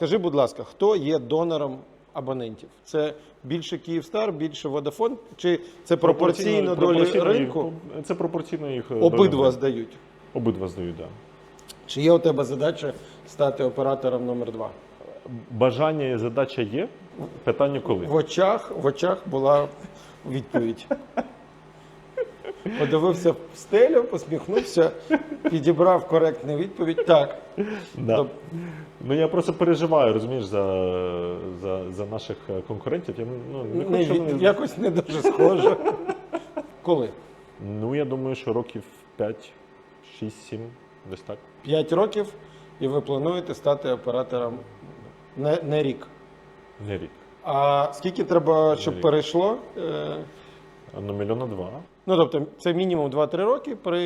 Скажи, будь ласка, хто є донором абонентів? Це більше Київстар, більше Водафон, чи це пропорційно долі пропорційно їх- ринку? це пропорційно їх е, Обидва долям. здають. Обидва здають, так. Да. Чи є у тебе задача стати оператором номер два? Бажання і задача є. Питання коли? В очах, в очах була відповідь. Подивився в стелю, посміхнувся, підібрав коректну відповідь. Так. Да. Тоб- Ну я просто переживаю, розумієш, за, за, за наших е, конкурентів. Я ну, не Не, хочу. від- якось не дуже схоже. Коли? Ну я думаю, що років 5, 6, 7, десь так. П'ять років, і ви плануєте стати оператором не, не рік. Не рік. А скільки треба, щоб перейшло? Ну, мільйона два. Ну, тобто, це мінімум 2-3 роки при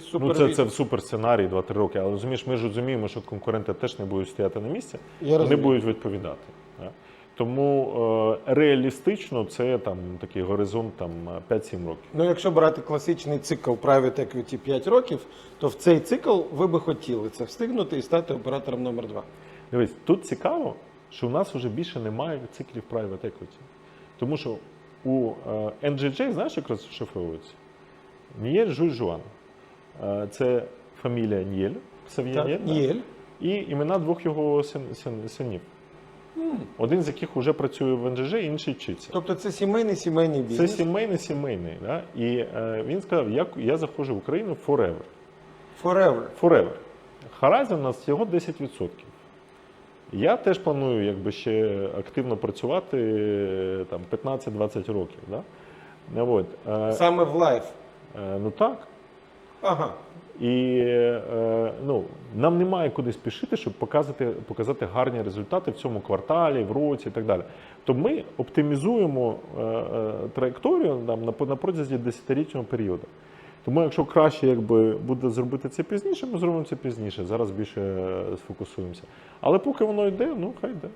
супер. Ну, це, це в супер сценарій 2-3 роки. Але розумієш, ми ж розуміємо, що конкуренти теж не будуть стояти на місці, Я вони будуть відповідати. да. Тому е, реалістично це там такий горизонт там 5-7 років. Ну, якщо брати класичний цикл Private Equity 5 років, то в цей цикл ви би хотіли це встигнути і стати оператором номер 2 Дивись, тут цікаво, що у нас вже більше немає циклів private equity. Тому що у е, NGJ, знаєш, як розшифровується? Ніель Жуйжуан. Е, це фамілія Так, Ніель. Ніель. і імена двох його син, син, синів. Один з яких вже працює в НЖЖ, інший вчиться. Тобто це сімейний сімейний Це сімейний сімейний. Да? І е, він сказав, я, я заходжу в Україну forever. Forever. Forever. Horizon у нас всього 10%. Я теж планую якби, ще активно працювати е, там, 15-20 років. Да? Ну, От. Е, Саме в лайф. е, ну так. Ага. І ну, нам немає куди спішити, щоб показати, показати гарні результати в цьому кварталі, в році і так далі. То ми оптимізуємо траєкторію там, на, на протязі 10-річного періоду. Тому, якщо краще якби, буде зробити це пізніше, ми зробимо це пізніше. Зараз більше е, сфокусуємося. Але поки воно йде, ну хай йде.